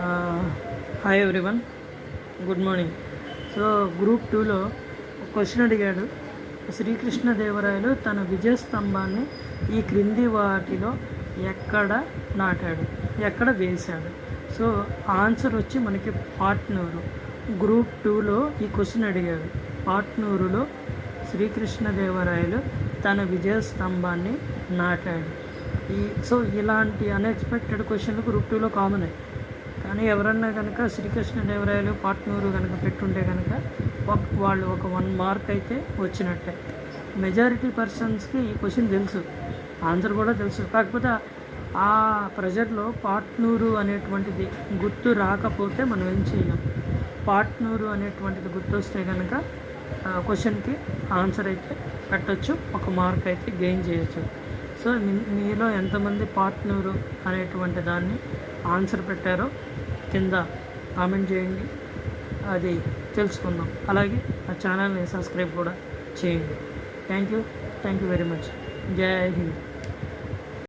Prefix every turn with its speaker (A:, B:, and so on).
A: Hi everyone good morning so group టూలో question అడిగాడు. శ్రీకృష్ణదేవరాయలు తన విజయ స్తంభాన్ని ఈ క్రింది వాటిలో ఎక్కడ నాటాడు? ఎక్కడ వేశాడు? సో ఆన్సర్ వచ్చి మనకి పాట్నూరు. గ్రూప్ టూలో ఈ క్వశ్చన్ అడిగాడు. పాట్నూరులో శ్రీకృష్ణదేవరాయలు తన విజయ స్తంభాన్ని నాటాడు. ఈ సో ఇలాంటి అన్ఎక్స్పెక్టెడ్ క్వశ్చన్లు గ్రూప్ టూలో కామన్ అయ్యి కానీ ఎవరన్నా కనుక శ్రీకృష్ణదేవరాయలు పాట్నూరు కనుక పెట్టుంటే కనుక వాళ్ళు ఒక వన్ మార్క్ అయితే వచ్చినట్టే. మెజారిటీ పర్సన్స్కి ఈ క్వశ్చన్ తెలుసు. ఆన్సర్ కూడా తెలుసు. కాకపోతే ఆ ప్రెజర్లో పాట్నూరు అనేటువంటిది గుర్తు రాకపోతే మనం ఏం చేయలేం పాట్నూరు అనేటువంటిది గుర్తొస్తే కనుక క్వశ్చన్కి ఆన్సర్ అయితే పెట్టచ్చు ఒక మార్క్ అయితే గెయిన్ చేయొచ్చు. సో మీ- మీలో ఎంతమంది పార్ట్నరు అనేటువంటి దాన్ని ఆన్సర్ పెట్టారో కింద కామెంట్ చేయండి. అది తెలుసుకుందాం. అలాగే ఆ ఛానల్ని సబ్స్క్రైబ్ కూడా చేయండి. Thank you. Thank you very much. జై హింద్.